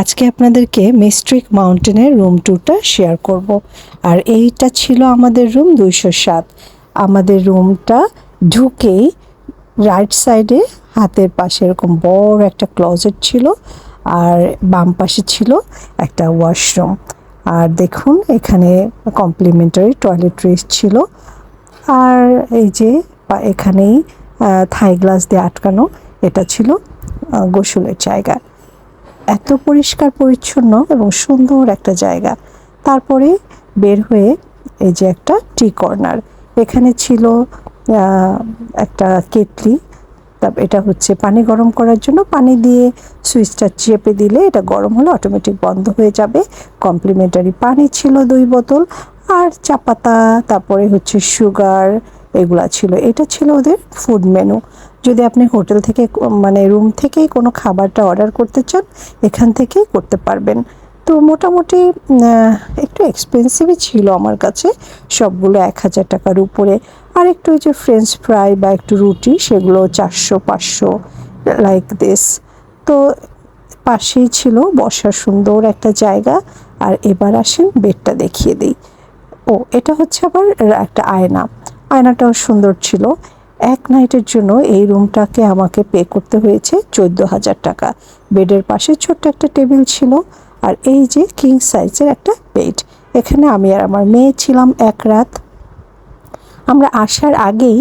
আজকে আপনাদেরকে মিস্ট্রিক মাউন্টেনের রুম ট্যুরটা শেয়ার করব। আর এইটা ছিল আমাদের রুম দুইশো সাত। আমাদের রুমটা ঢুকেই রাইট সাইডে হাতের পাশে এরকম বড় একটা ক্লোজেট ছিল আর বাম পাশে ছিল একটা ওয়াশরুম আর দেখুন, এখানে কমপ্লিমেন্টারি টয়লেট্রিজ ছিল। আর এই যে এখানেই থাই গ্লাস দিয়ে আটকানো, এটা ছিল গোসলের জায়গা। এত পরিষ্কার, পরিচ্ছন্ন এবং সুন্দর একটা জায়গা। তারপরে বের হয়ে এই যে একটা টি কর্নার। এখানে ছিল একটা কেটলি। তারপর এটা হচ্ছে পানি গরম করার জন্য। পানি দিয়ে সুইচটা চেপে দিলে এটা গরম হলে অটোমেটিক বন্ধ হয়ে যাবে। কমপ্লিমেন্টারি পানি ছিল দুই বোতল। আর চা পাতা, তারপরে হচ্ছে সুগার এগুলা ছিল। এটা ছিল ওদের ফুড মেনু যদি আপনি হোটেল থেকে মানে রুম থেকেই কোনো খাবারটা অর্ডার করতে চান, এখান থেকেই করতে পারবেন। তো মোটামুটি একটু এক্সপেন্সিভই ছিল আমার কাছে সবগুলো এক হাজার টাকার উপরে। আর একটু ওই যে ফ্রেঞ্চ ফ্রাই বা একটু রুটি, সেগুলো চারশো, পাঁচশো লাইক দিস তো পাশেই ছিল বসার সুন্দর একটা জায়গা। আর এবার আসেন বেডটা দেখিয়ে দিই। ও, এটা হচ্ছে আবার একটা আয়না। আয়নাটাও সুন্দর ছিল। এক নাইটের জন্য এই রুমটাকে আমাকে পে করতে হয়েছে চোদ্দ হাজার টাকা। বেডের পাশে ছোট্ট একটা টেবিল ছিল আর এই যে কিং সাইজের একটা বেড এখানে আমি আর আমার মেয়ে ছিলাম এক রাত। আমরা আসার আগেই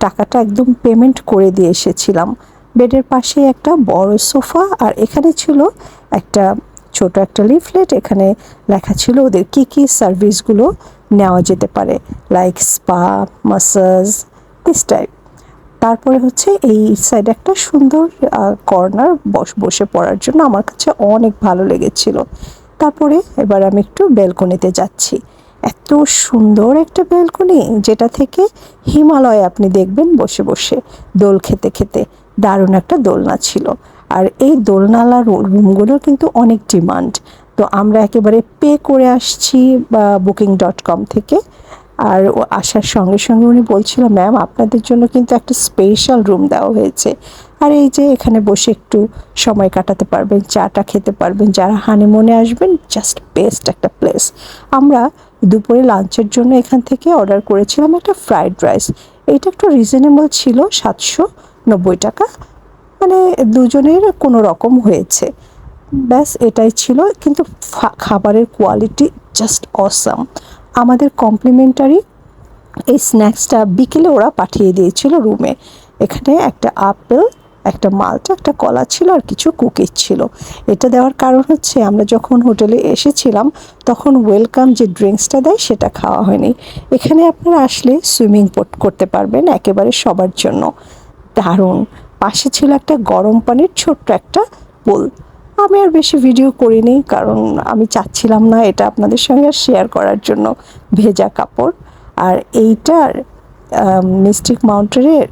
টাকাটা একদম পেমেন্ট করে দিয়ে এসেছিলাম। বেডের পাশে একটা বড় সোফা আর এখানে ছিল একটা ছোট একটা লিফলেট এখানে লেখা ছিল ওদের কী কী সার্ভিসগুলো নেওয়া যেতে পারে like spa massage this type তারপরে হচ্ছে এই সাইডে একটা সুন্দর কর্নার বস, বসে পড়ার জন্য আমার কাছে অনেক ভালো লেগেছিল। তারপরে এবার আমি একটু বেলকনিতে যাচ্ছি। এত সুন্দর একটা বেলকনি যেটা থেকে হিমালয় আপনি দেখবেন বসে বসে, দোল খেতে খেতে। দারুণ একটা দোলনা ছিল। আর এই দোলনালা রুমগুলোর কিন্তু অনেক ডিমান্ড তো আমরা একেবারে পে করে আসছি, বা বুকিং ডট কম থেকে। আর ও আসার সঙ্গে সঙ্গে উনি বলছিল ম্যাম আপনাদের জন্য কিন্তু একটা স্পেশাল রুম দেওয়া হয়েছে। আর এই যে এখানে বসে একটু সময় কাটাতে পারবেন, চাটা খেতে পারবেন, যারা হানিমুনে আসবেন জাস্ট বেস্ট একটা প্লেস আমরা দুপুরে লাঞ্চের জন্য এখান থেকে অর্ডার করেছিলাম একটা ফ্রাইড রাইস এটা একটু রিজনেবল ছিল, সাতশো নব্বই টাকা। মানে দুজনের কোনো রকম হয়েছে। ব্যাস, এটাই ছিল। কিন্তু খাবারের কোয়ালিটি জাস্ট অসাম আমাদের কমপ্লিমেন্টারি এই স্ন্যাক্সটা বিকেলে ওরা পাঠিয়ে দিয়েছিল রুমে এখানে একটা আপেল একটা মালটা একটা কলা ছিল আর কিছু কুকিজ ছিল। এটা দেওয়ার কারণ হচ্ছে আমরা যখন হোটেলে এসেছিলাম, তখন ওয়েলকাম যে ড্রিঙ্কসটা দেয়, সেটা খাওয়া হয়নি। এখানে আপনারা আসলে সুইমিং করতে পারবেন একেবারে সবার জন্য। দারুণ! পাশে ছিল একটা গরম পানির ছোট্ট একটা পুল আমি আর বেশি ভিডিও করিনি, কারণ আমি চাচ্ছিলাম না এটা আপনাদের সঙ্গে শেয়ার করার জন্য ভেজা কাপড়। আর এইটার মিস্টিক মাউন্টেনের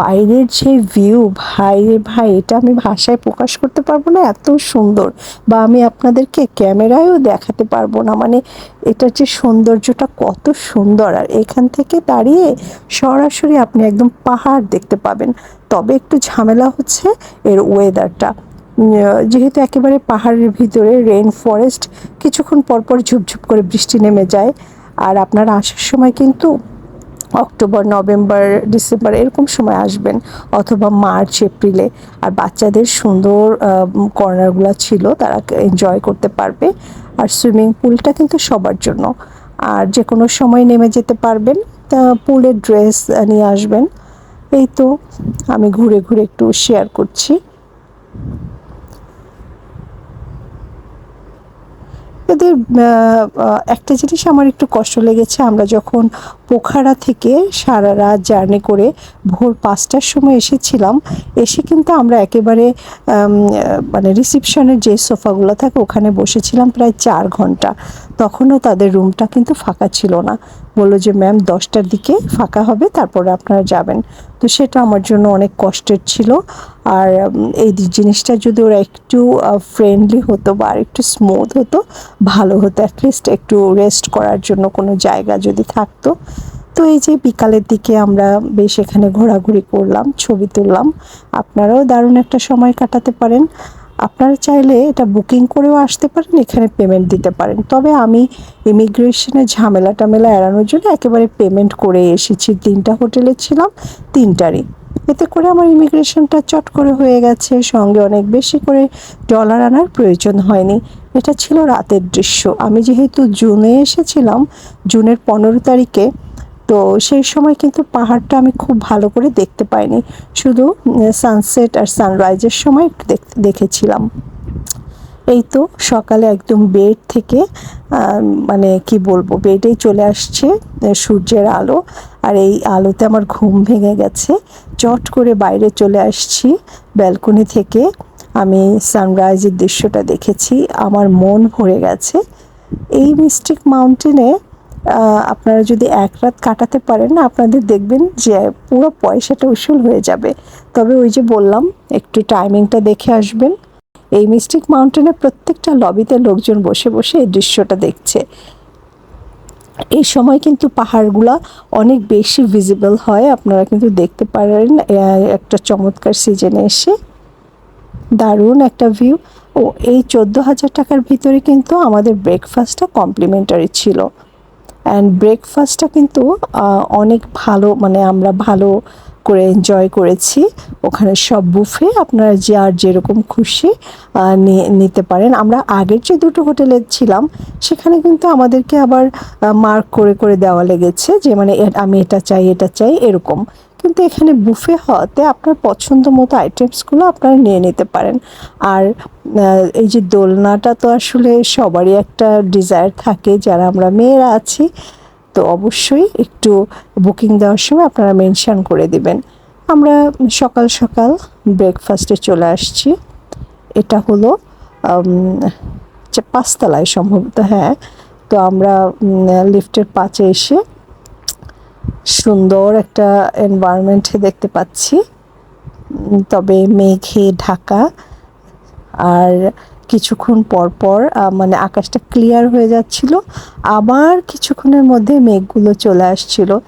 বাইরের যে ভিউ ভাই রে ভাই, এটা আমি ভাষায় প্রকাশ করতে পারব না, এত সুন্দর। বা আমি আপনাদেরকে ক্যামেরায়ও দেখাতে পারব না মানে এটার যে সৌন্দর্যটা কত সুন্দর। আর এখান থেকে দাঁড়িয়ে সরাসরি আপনি একদম পাহাড় দেখতে পাবেন। তবে একটু ঝামেলা হচ্ছে এর ওয়েদারটা যেহেতু একেবারে পাহাড়ের ভিতরে রেইন ফরেস্ট কিছুক্ষণ পরপর ঝুপঝুপ করে বৃষ্টি নেমে যায়। আর আপনারা আসার সময় কিন্তু অক্টোবর, নভেম্বর, ডিসেম্বর এরকম সময় আসবেন, অথবা মার্চ, এপ্রিলে। আর বাচ্চাদের সুন্দর কর্নারগুলো ছিল, তারা এনজয় করতে পারবে। আর সুইমিং পুলটা কিন্তু সবার জন্য। আর যে কোনো সময় নেমে যেতে পারবেন, তা পুলের ড্রেস নিয়ে আসবেন। এই তো আমি ঘুরে ঘুরে একটু শেয়ার করছি। আহ, একটা জিনিস আমার একটু কষ্ট লেগেছে আমরা যখন পোখারা থেকে সারা রাত জার্নি করে ভোর পাঁচটার সময় এসেছিলাম এসে কিন্তু আমরা একেবারে মানে রিসিপশনের যে সোফাগুলো থাকে ওখানে বসেছিলাম প্রায় চার ঘণ্টা। তখনও তাদের রুমটা কিন্তু ফাঁকা ছিল না। বলল যে, ম্যাম, দশটার দিকে ফাঁকা হবে, তারপরে আপনারা যাবেন। তো সেটা আমার জন্য অনেক কষ্টের ছিল। আর এই জিনিসটা যদি ওরা একটু ফ্রেন্ডলি হতো বা একটু স্মুথ হতো, ভালো হতো অ্যাটলিস্ট একটু রেস্ট করার জন্য কোনো জায়গা যদি থাকতো। তো এই যে, বিকালের দিকে আমরা বেশ এখানে ঘোরাঘুরি করলাম, ছবি তুললাম। আপনারাও দারুণ একটা সময় কাটাতে পারেন। আপনারা চাইলে এটা বুকিং করেও আসতে পারেন, এখানে পেমেন্ট দিতে পারেন। তবে আমি ইমিগ্রেশনের ঝামেলা টামেলা এড়ানোর জন্য একেবারে পেমেন্ট করে এসেছি। তিনটা হোটেলে ছিলাম, তিনটারই। এতে করে আমার ইমিগ্রেশনটা চট করে হয়ে গেছে, সঙ্গে অনেক বেশি করে ডলার আনার প্রয়োজন হয়নি। এটা ছিল রাতের দৃশ্য। আমি যেহেতু জুনে এসেছিলাম, জুনের পনেরো তারিখে তো সেই সময় কিন্তু পাহাড়টা আমি খুব ভালো করে দেখতে পাইনি। শুধু সানসেট আর সানরাইজের সময় দেখ- দেখেছিলাম। এই তো সকালে একদম বেড থেকে মানে কি বলব, বেডেই চলে আসছে সূর্যের আলো। আর এই আলোতে আমার ঘুম ভেঙে গেছে। চট করে বাইরে চলে আসছি ব্যালকনি থেকে। আমি সানরাইজের দৃশ্যটা দেখেছি। আমার মন ভরে গেছে। এই মিস্টিক মাউন্টেনে আপনারা যদি এক রাত কাটাতে পারেন আপনাদের দেখবেন যে পুরো পয়সাটা উসুল হয়ে যাবে। তবে ওই যে বললাম, একটু টাইমিংটা দেখে আসবেন। এই মিস্টিক মাউন্টেনে প্রত্যেকটা লবিতে লোকজন বসে বসে এই দৃশ্যটা দেখছে। এই সময় কিন্তু পাহাড়গুলা অনেক বেশি ভিজিবল হয়। আপনারা কিন্তু দেখতে পারেন একটা চমৎকার সিজনে এসে। দারুণ একটা ভিউ ও, এই চোদ্দ হাজার টাকার ভিতরে কিন্তু আমাদের ব্রেকফাস্টটা কমপ্লিমেন্টারি ছিল। অ্যান্ড ব্রেকফাস্টটা কিন্তু অনেক ভালো মানে আমরা ভালো করে এনজয় করেছি। ওখানে সব বুফে আপনারা যে আর যেরকম খুশি নিতে পারেন। আমরা আগের যে দুটো হোটেলে ছিলাম, সেখানে কিন্তু আমাদেরকে আবার মার্ক করে করে দেওয়া লেগেছে যে মানে আমি এটা চাই এটা চাই, এরকম। কিন্তু এখানে বুফে হওয়াতে আপনার পছন্দ মতো আইটেমসগুলো আপনারা নিয়ে নিতে পারেন। আর এই যে দোলনাটা তো আসলে সবারই একটা ডিজায়ার থাকে, যারা আমরা মেয়েরা আছি, তো অবশ্যই একটু বুকিং দেওয়ার সময় আপনারা মেনশান করে দিবেন। আমরা সকাল সকাল ব্রেকফাস্টে চলে আসছি। এটা হলো পাঁচতলায় সম্ভবত হ্যাঁ। তো আমরা লিফটের পাচে এসে সুন্দর একটা এনভায়রনমেন্ট দেখতে পাচ্ছি। তবে মেঘে ঢাকা। আর কিছুক্ষণ পর পর মানে আকাশটা ক্লিয়ার হয়ে যাচ্ছিল। আবার কিছুক্ষণের মধ্যে মেঘগুলো চলে আসছিল।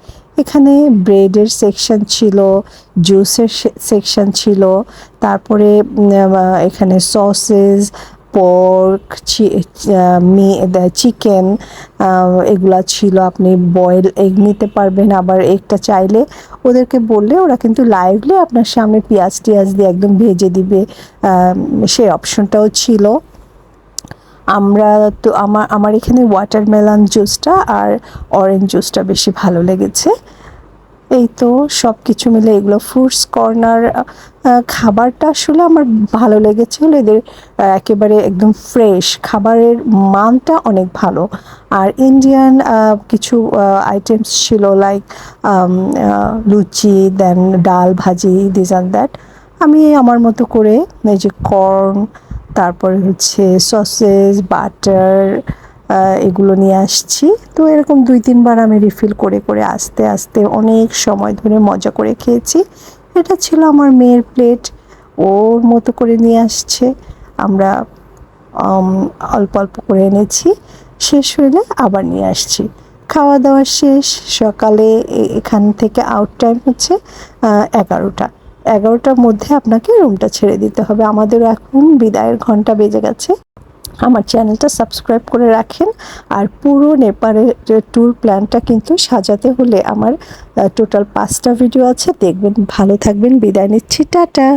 এখানে ব্রেডের সেকশন ছিল জুসের সেকশন ছিল। তারপরে এখানে সসেস পর্ক চিকেন এগুলা ছিল, আপনি বয়েল এগ নিতে পারবেন, আবার এগটা চাইলে ওদেরকে বললে ওরা কিন্তু লাইভলি আপনার সামনে পেঁয়াজ টিয়াজ দিয়ে একদম ভেজে দিবে। সেই অপশনটাও ছিল। আমরা তো, আমার আমার এখানে ওয়াটারমেলন জুসটা আর অরেঞ্জ জুসটা বেশি ভালো লেগেছে। এই তো সব কিছু মিলে এগুলো ফ্রুটস কর্নার খাবারটা আসলে আমার ভালো লেগেছে হলো এদের একেবারে একদম ফ্রেশ খাবারের মানটা অনেক ভালো। আর ইন্ডিয়ান কিছু আইটেমস ছিল like luchi then dal bhaji this and that আমি আমার মতো করে এই যে কর্ন তারপরে হচ্ছে সসেস বাটার এগুলো নিয়ে আসছি। তো এরকম দুই তিনবার আমি রিফিল করে করে, আস্তে আস্তে অনেক সময় ধরে মজা করে খেয়েছি। এটা ছিল আমার মেয়ের প্লেট ওর মতো করে নিয়ে আসছে। আমরা অল্প অল্প করে এনেছি। শেষ হলে আবার নিয়ে আসছি। খাওয়া দাওয়া শেষ। সকালে এখান থেকে আউট টাইম হচ্ছে এগারোটা। এগারোটার মধ্যে আপনাকে রুমটা ছেড়ে দিতে হবে। আমাদেরও এখন বিদায়ের ঘণ্টা বেজে গেছে। আমার চ্যানেলটা সাবস্ক্রাইব করে রাখেন। আর পুরো নেপালের ট্যুর প্ল্যানটা কিন্তু সাজাতে হলে আমার টোটাল পাঁচটা ভিডিও আছে। দেখবেন, ভালো থাকবেন। বিদায় নিচ্ছি। টাটা!